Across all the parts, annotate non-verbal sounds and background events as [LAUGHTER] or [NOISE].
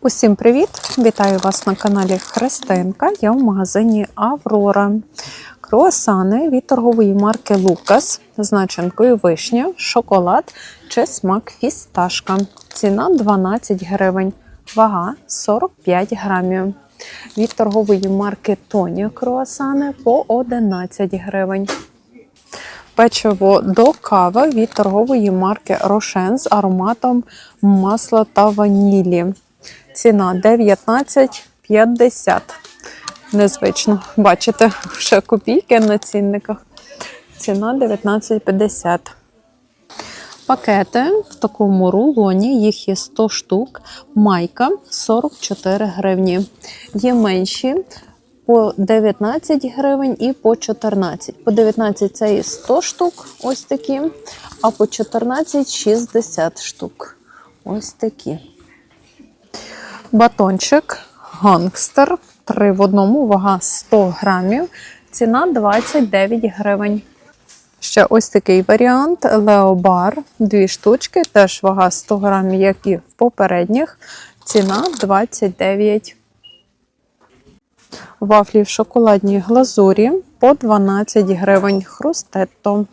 Усім привіт! Вітаю вас на каналі Христинка. Я в магазині Аврора. Круасани від торгової марки Лукас з начинкою вишня, шоколад чи смак фісташка. Ціна 12 гривень, вага 45 грамів. Від торгової марки Тоні круасани по 11 гривень. Печиво до кави від торгової марки Рошен з ароматом масла та ванілі. Ціна 19,50. Незвично. Бачите, ще копійки на цінниках. Ціна 19,50. Пакети в такому рулоні, їх є 100 штук. Майка 44 гривні. Є менші по 19 гривень і по 14. По 19 це є 100 штук, ось такі, а по 14 60 штук. Ось такі. Батончик гангстер. Три в одному, вага 100 грамів. Ціна 29 гривень. Ще ось такий варіант Леобар. Дві штучки, теж вага 100 грамів, як і в попередніх. Ціна 29. Вафлі в шоколадній глазурі по 12 гривень. Хрустетто.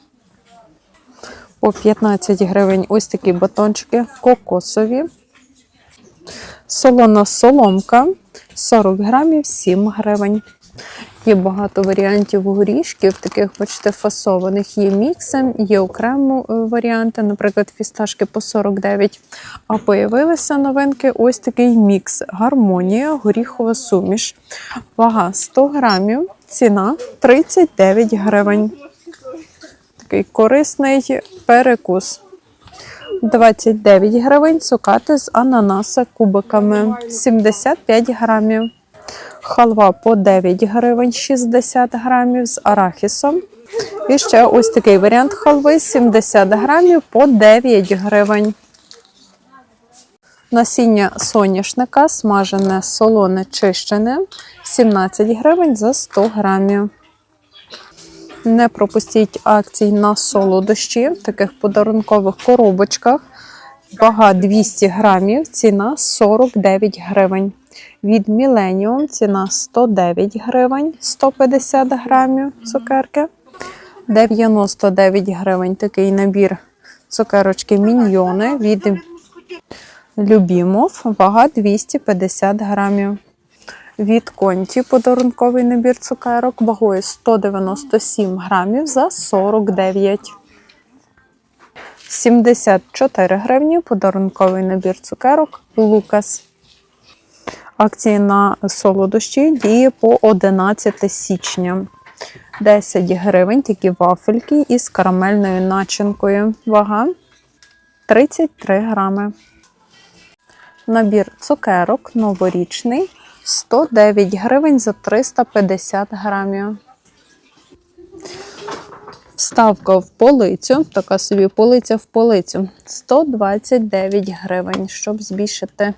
По 15 гривень ось такі батончики кокосові. Солона соломка 40 грамів 7 гривень. Є багато варіантів горішків, таких, бачите, фасованих. Є міксом, є окремо е, варіанти, наприклад, фісташки по 49. А появилися новинки ось такий мікс. Гармонія, горіхова суміш. Вага 100 грамів, ціна 39 гривень. Такий корисний перекус. 29 гривень цукати з ананаса кубиками 75 грамів. Халва по 9 гривень 60 грамів з арахісом. І ще ось такий варіант халви 70 грамів по 9 гривень. Насіння соняшника смажене солоне чищене 17 гривень за 100 грамів. Не пропустіть акцій на солодощі в таких подарункових коробочках. Вага 200 грамів, ціна 49 гривень. Від Millennium ціна 109 гривень, 150 грамів цукерки. 99 гривень такий набір цукерочки міньйони від Любімов, вага 250 грамів. Від Конті подарунковий набір цукерок вагою 197 грамів за 49. 74 гривні подарунковий набір цукерок Лукас. Акції на солодощі діє по 11 січня. 10 гривень такі вафельки із карамельною начинкою. Вага 33 грами. Набір цукерок новорічний 109 гривень за 350 грамів. Вставка в полицю, така собі полиця в полицю 129 гривень, щоб збільшити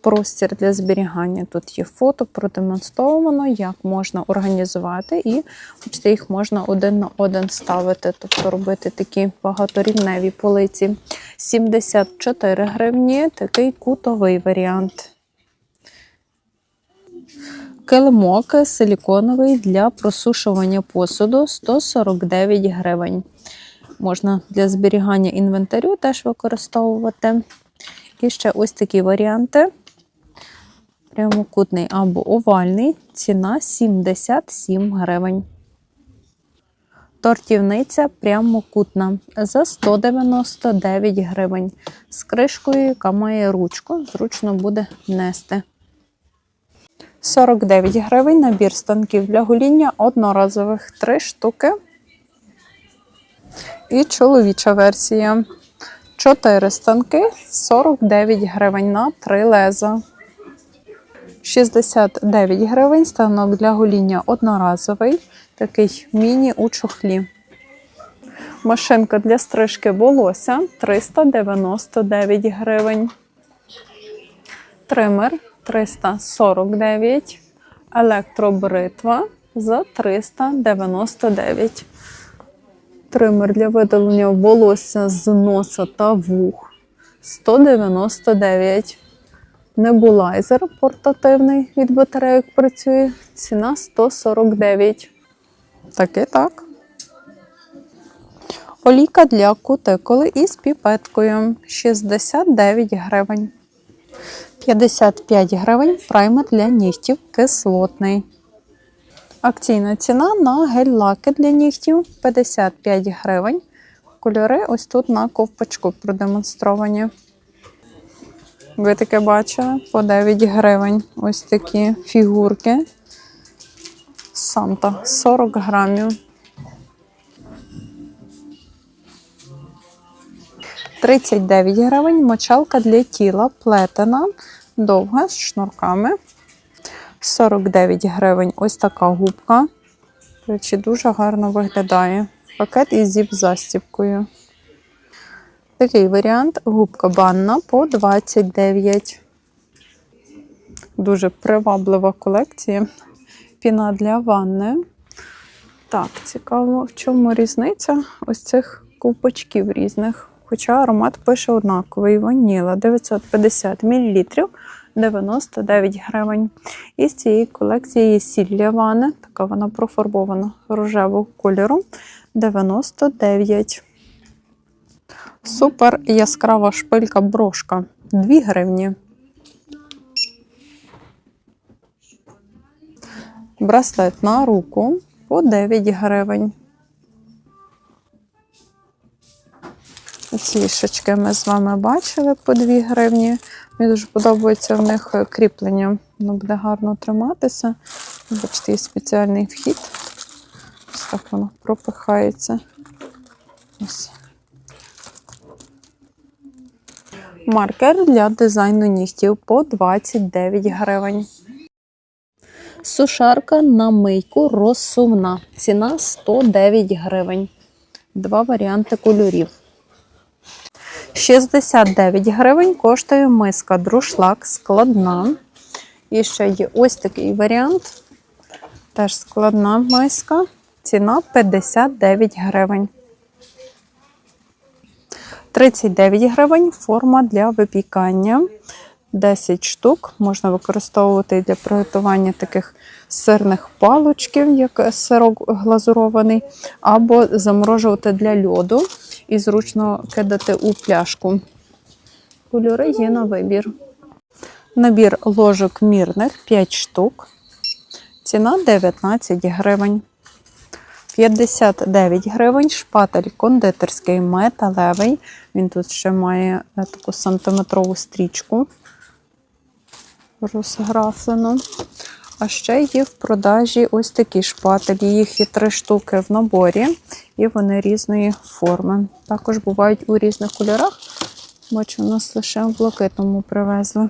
простір для зберігання. Тут є фото, продемонстровано, як можна організувати, і бачите, їх можна один на один ставити, тобто робити такі багаторівневі полиці. 74 гривні, такий кутовий варіант. Килимок силіконовий для просушування посуду 149 гривень. Можна для зберігання інвентарю теж використовувати. І ще ось такі варіанти. Прямокутний або овальний. Ціна 77 гривень. Тортівниця прямокутна за 199 гривень. З кришкою, яка має ручку, зручно буде нести. 49 гривень набір станків для гоління одноразових 3 штуки. І чоловіча версія. 4 станки 49 гривень на 3 леза. 69 гривень станок для гоління одноразовий. Такий міні у чохлі. Машинка для стрижки волосся 399 гривень. Тример 349, електробритва за 399. Тример для видалення волосся з носа та вух 199. Небулайзер портативний від батарейок працює. Ціна 149. Таки так. Олійка для кутикули із піпеткою 69 гривень. 55 гривень праймер для нігтів кислотний. Акційна ціна на гель-лаки для нігтів 55 гривень. Кольори ось тут на ковпачку продемонстровані. Ви таке бачили? По 9 гривень. Ось такі фігурки. Санта 40 грамів. 39 гривень. Мочалка для тіла плетена, довга з шнурками. 49 гривень. Ось така губка. Речі, дуже гарно виглядає. Пакет із зіп-застіпкою. Такий варіант. Губка банна по 29. Дуже приваблива колекція. Піна для ванни. Так, цікаво, в чому різниця ось цих ковпачків різних. Хоча аромат пише однаковий. Ваніла 950 мл 99 гривень. І з цієї колекції є сіль для. Така вона профарбована рожевого кольору 99. Супер яскрава шпилька брошка 2 гривні. Браслет на руку по 9 гривень. Ці шишки ми з вами бачили по 2 гривні. Мені дуже подобається в них кріплення. Воно буде гарно триматися. Бачите, є спеціальний вхід. Ось так воно пропихається. Ось. Маркер для дизайну нігтів по 29 гривень. Сушарка на мийку розсувна. Ціна 109 гривень. Два варіанти кольорів. 69 гривень коштує миска друшлак складна. І ще є ось такий варіант. Теж складна миска. Ціна 59 гривень. 39 гривень форма для випікання. 10 штук. Можна використовувати для приготування таких сирних палочків, як сирок глазурований, або заморожувати для льоду і зручно кидати у пляшку. Кольори є на вибір. Набір ложок мірних 5 штук. Ціна 19 гривень. 59 гривень, шпатель кондитерський металевий. Він тут ще має е, таку сантиметрову стрічку розграфлену. А ще є в продажі ось такі шпателі. Їх є три штуки в наборі, і вони різної форми. Також бувають у різних кольорах. Бачу, у нас лише в блакитному привезли.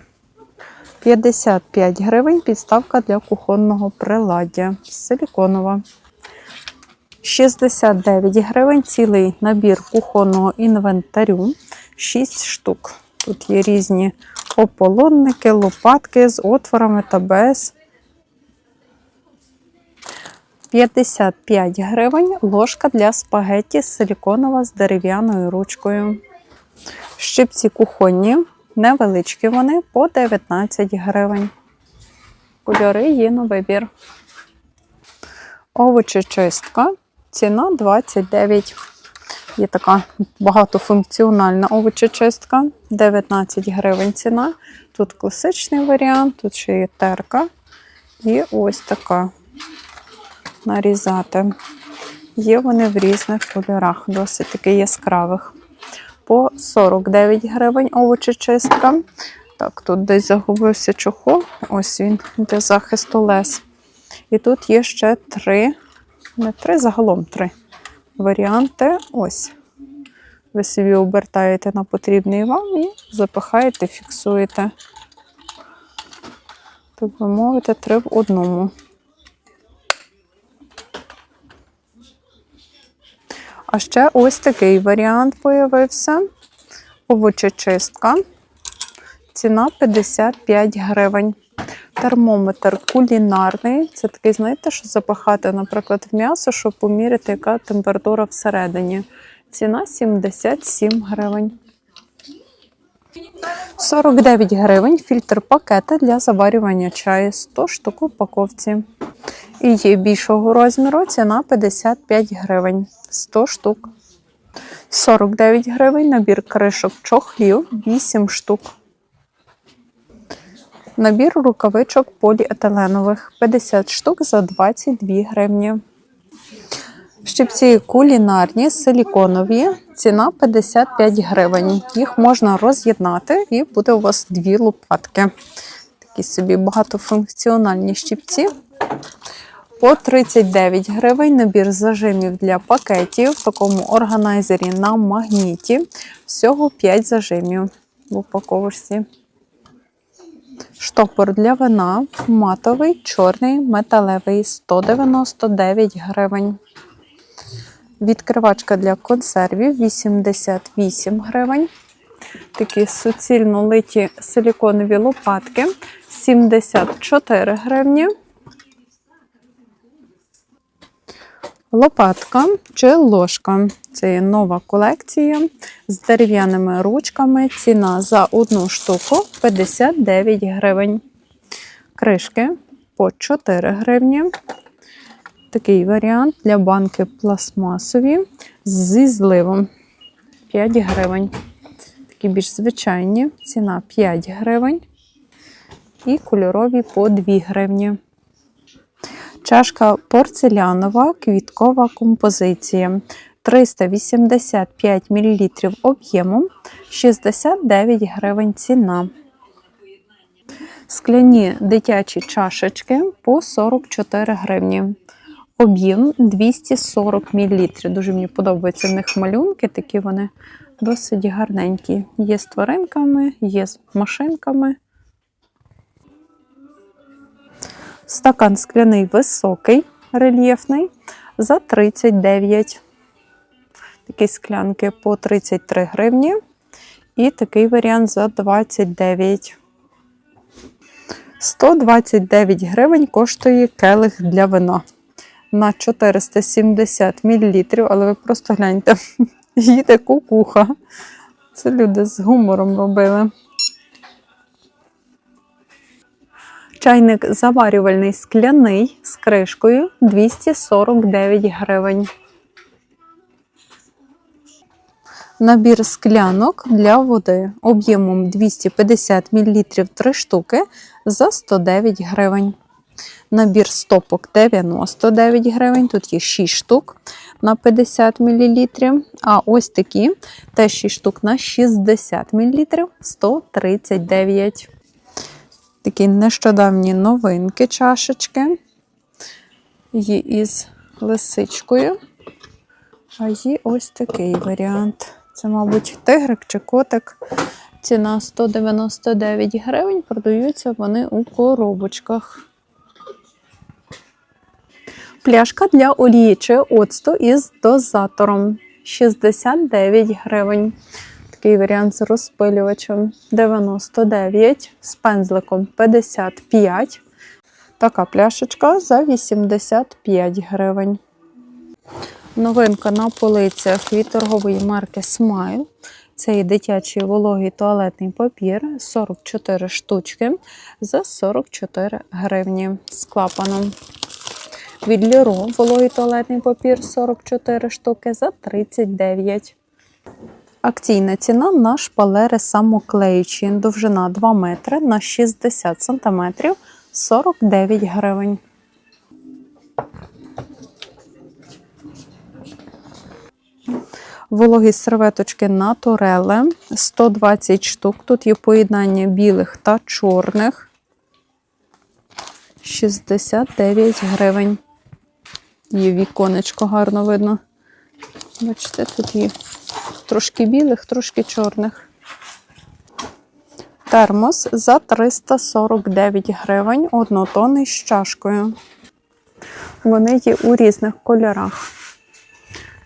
55 гривень підставка для кухонного приладдя. Силіконова. 69 гривень цілий набір кухонного інвентарю. 6 штук. Тут є різні ополонники, лопатки з отворами та без. 55 гривень ложка для спагетті силіконова з дерев'яною ручкою. Щипці кухонні, невеличкі вони по 19 гривень. Кольори є на вибір. Овочечистка. Ціна 29. Є така багатофункціональна овочечистка. 19 гривень ціна. Тут класичний варіант, тут ще є терка. І ось така нарізати. Є вони в різних кольорах, досить таки яскравих. По 49 гривень овочечистка. Так, тут десь загубився чохол. Ось він для захисту лес. І тут є ще три, не три, загалом три варіанти. Ось. Ви собі обертаєте на потрібний вам і запихаєте, фіксуєте. Так би мовити, три в одному. А ще ось такий варіант появився. Овочечистка. Ціна 55 гривень. Термометр кулінарний. Це такий, знаєте, що запахати, наприклад, в м'ясо, щоб поміряти, яка температура всередині. Ціна 77 гривень. 49 гривень фільтр пакети для заварювання чаю 100 штук упаковці. І є більшого розміру ціна 55 гривень 100 штук. 49 гривень набір кришок чохлів 8 штук. Набір рукавичок поліетиленових 50 штук за 22 гривні. Щипці кулінарні, силіконові, ціна 55 гривень. Їх можна роз'єднати і буде у вас дві лопатки. Такі собі багатофункціональні щипці. По 39 гривень набір зажимів для пакетів в такому органайзері на магніті. Всього 5 зажимів в упаковочці. Штопор для вина матовий, чорний, металевий 199 гривень. Відкривачка для консервів 88 гривень. Такі суцільно литі силіконові лопатки 74 гривні. Лопатка чи ложка. Це є нова колекція з дерев'яними ручками. Ціна за одну штуку 59 гривень. Кришки по 4 гривні. Такий варіант для банки пластмасові зі зливом 5 гривень. Такі більш звичайні, ціна 5 гривень. І кольорові по 2 гривні. Чашка порцелянова, квіткова композиція. 385 мл об'ємом, 69 гривень ціна. Скляні дитячі чашечки по 44 гривні. Об'єм 240 мл. Дуже мені подобаються в них малюнки, такі вони досить гарненькі. Є з тваринками, є з машинками. Стакан скляний високий, рельєфний за 39. Такі склянки по 33 гривні. І такий варіант за 29. 129 гривень коштує келих для вина на 470 мл, але ви просто гляньте, [LAUGHS] їде кукуха. Це люди з гумором робили. Чайник заварювальний скляний з кришкою 249 гривень. Набір склянок для води об'ємом 250 мл 3 штуки за 109 гривень. Набір стопок 99 гривень. Тут є 6 штук на 50 мл. А ось такі теж 6 штук на 60 мл 139 Такі нещодавні новинки чашечки. Є із лисичкою. А є ось такий варіант. Це, мабуть, тигрик чи котик. Ціна 199 гривень. Продаються вони у коробочках. Пляшка для олії чи оцту із дозатором 69 гривень. Такий варіант з розпилювачем 99, з пензликом 55. Така пляшечка за 85 гривень. Новинка на полицях від торгової марки Smile. Це дитячий вологий туалетний папір 44 штучки за 44 гривні з клапаном. Від Ліро вологий туалетний папір 44 штуки за 39. Акційна ціна на шпалери самоклеючі. Довжина 2 метри на 60 см 49 гривень. Вологі серветочки Натуреле 120 штук. Тут є поєднання білих та чорних. 69 гривень. Є віконечко гарно видно. Бачите, тут є трошки білих, трошки чорних. Термос за 349 гривень, однотонний з чашкою. Вони є у різних кольорах.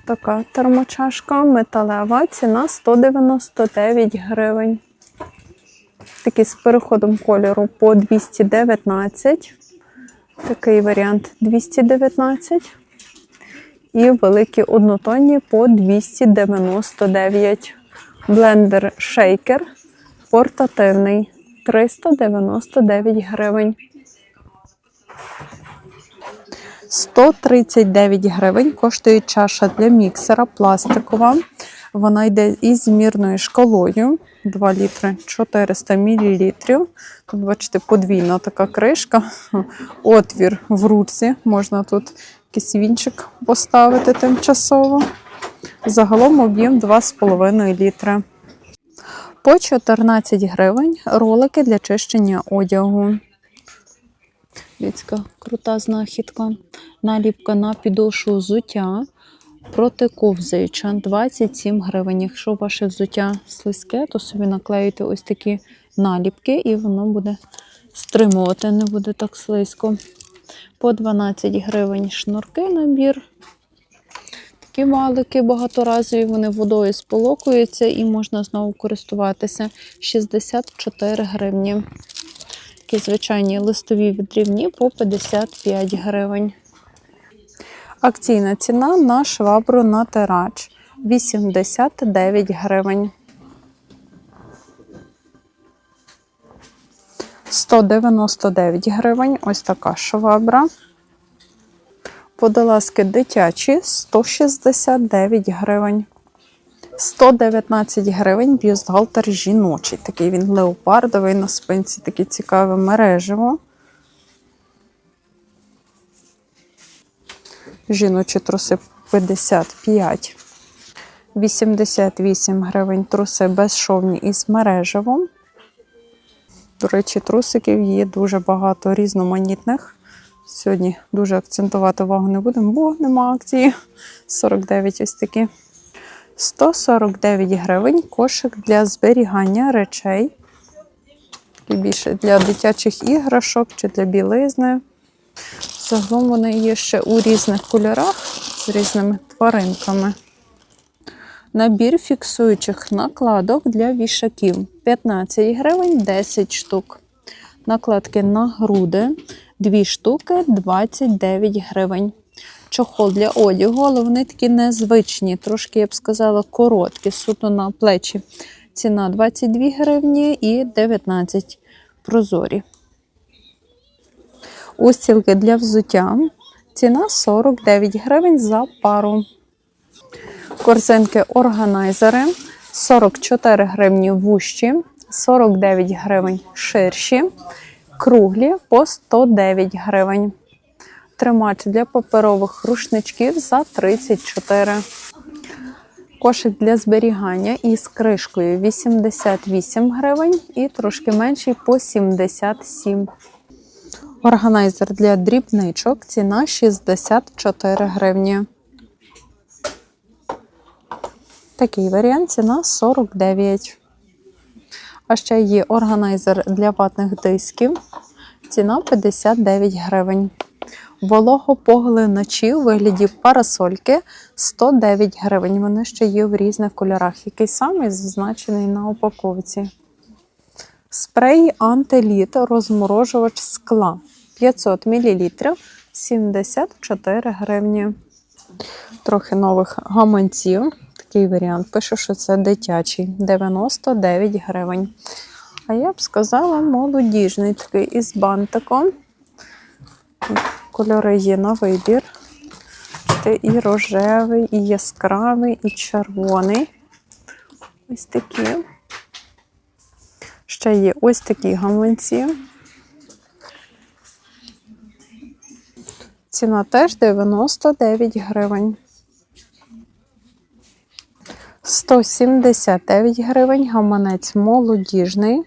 Така термочашка металева, ціна 199 гривень. Такий з переходом кольору по 219. Такий варіант 219. І великі однотонні по 299. Блендер шейкер Портативний 399 гривень. 139 гривень коштує чаша для міксера пластикова. Вона йде із змірною шкалою 2 літри 400 мл. Тут, бачите, подвійна така кришка, отвір в руці. Можна тут якийсь вінчик поставити тимчасово. Загалом об'єм 2,5 літри. По 14 гривень ролики для чищення одягу. Дивіться, крута знахідка. Наліпка на підошву взуття протиковзаюча 27 гривень. Якщо ваше взуття слизьке, то собі наклеїте ось такі наліпки, і воно буде стримувати, не буде так слизько. По 12 гривень шнурки набір. Такі валики багаторазові, вони водою сполокуються і можна знову користуватися. 64 гривні. Такі звичайні листові відрівні по 55 гривень. Акційна ціна на швабру натирач 89 гривень. 199 гривень. Ось така швабра. Водолазки дитячі 169 гривень. 119 гривень бюстгальтер жіночий. Такий він леопардовий на спинці, таке цікаве мережево. Жіночі труси 55. 88 гривень труси безшовні із мережевом. До речі, трусиків є дуже багато різноманітних. Сьогодні дуже акцентувати увагу не будемо, бо нема акції. 49 ось такі. 149 гривень кошик для зберігання речей. Такий більше для дитячих іграшок чи для білизни. Загалом вони є ще у різних кольорах з різними тваринками. Набір фіксуючих накладок для вішаків 15 гривень 10 штук. Накладки на груди 2 штуки 29 гривень. Чохол для одягу, але вони такі незвичні, трошки, я б сказала, короткі, суто на плечі. Ціна 22 гривні і 19 прозорі. Устілки для взуття. Ціна 49 гривень за пару. Корзинки органайзери 44 гривні вущі, 49 гривень ширші, круглі по 109 гривень. Тримач для паперових рушничків за 34. Кошик для зберігання із кришкою 88 гривень і трошки менший по 77. Органайзер для дрібничок ціна 64 гривні. Такий варіант ціна 49. А ще є органайзер для ватних дисків. Ціна 59 гривень. Вологопоглиначі у вигляді парасольки 109 гривень. Вони ще є в різних кольорах. Який самий зазначений на упаковці. Спрей антиліт розморожувач скла 500 мл 74 гривні. Трохи нових гаманців. Такий варіант. Пише, що це дитячий 99 гривень. А я б сказала, молодіжний такий із бантиком. Кольори є на вибір. Це і рожевий, і яскравий, і червоний. Ось такі. Ще є ось такі гаманці. Ціна теж 99 гривень. 179 гривень, гаманець молодіжний.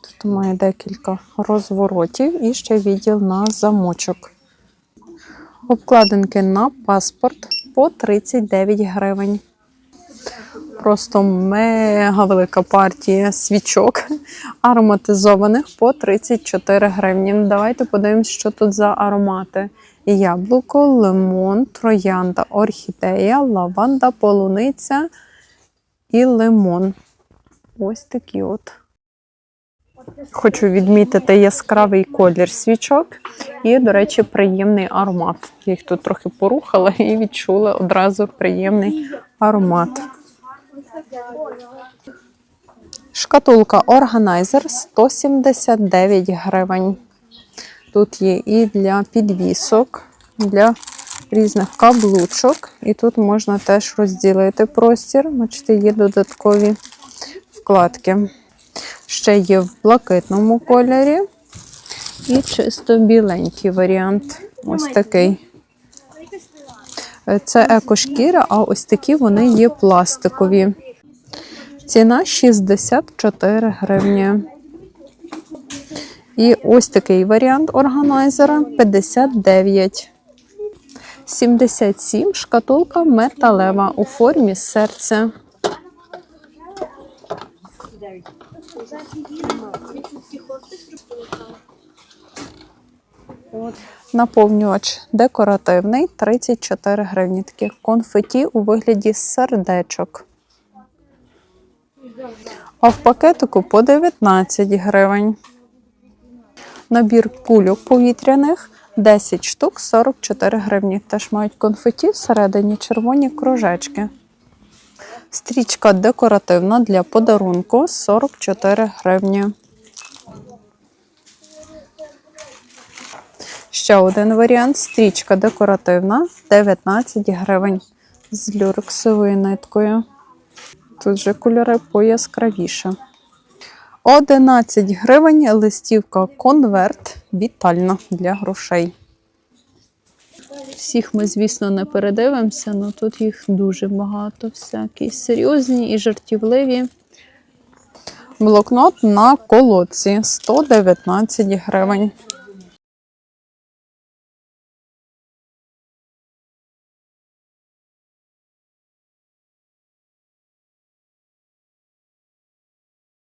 Тут має декілька розворотів і ще відділ на замочок. Обкладинки на паспорт по 39 гривень. Просто мега велика партія свічок ароматизованих по 34 гривні. Давайте подивимось, що тут за аромати: яблуко, лимон, троянда, орхідея, лаванда, полуниця і лимон. Ось такі от. Хочу відмітити яскравий колір свічок і, до речі, приємний аромат. Я їх тут трохи порухала і відчула одразу приємний аромат. Шкатулка Organizer 179 гривень. Тут є і для підвісок, для різних каблучок. І тут можна теж розділити простір. Бачите, є додаткові вкладки. Ще є в блакитному кольорі. І чисто біленький варіант. Ось такий. Це екошкіра, а ось такі вони є пластикові. Ціна 64 гривні. І ось такий варіант органайзера 59. 77 шкатулка металева у формі серця. Наповнювач декоративний 34 гривні. Таких конфеті у вигляді сердечок. А в пакетику по 19 гривень. Набір кульок повітряних 10 штук 44 гривні. Теж мають конфеті всередині червоні кружечки. Стрічка декоративна для подарунку 44 гривні. Ще один варіант. Стрічка декоративна 19 гривень з люрексовою ниткою. Тут же кольори пояскравіше. 11 гривень листівка конверт вітальна для грошей. Всіх ми, звісно, не передивимося, але тут їх дуже багато. Всякі серйозні і жартівливі. Блокнот на колодці 119 гривень.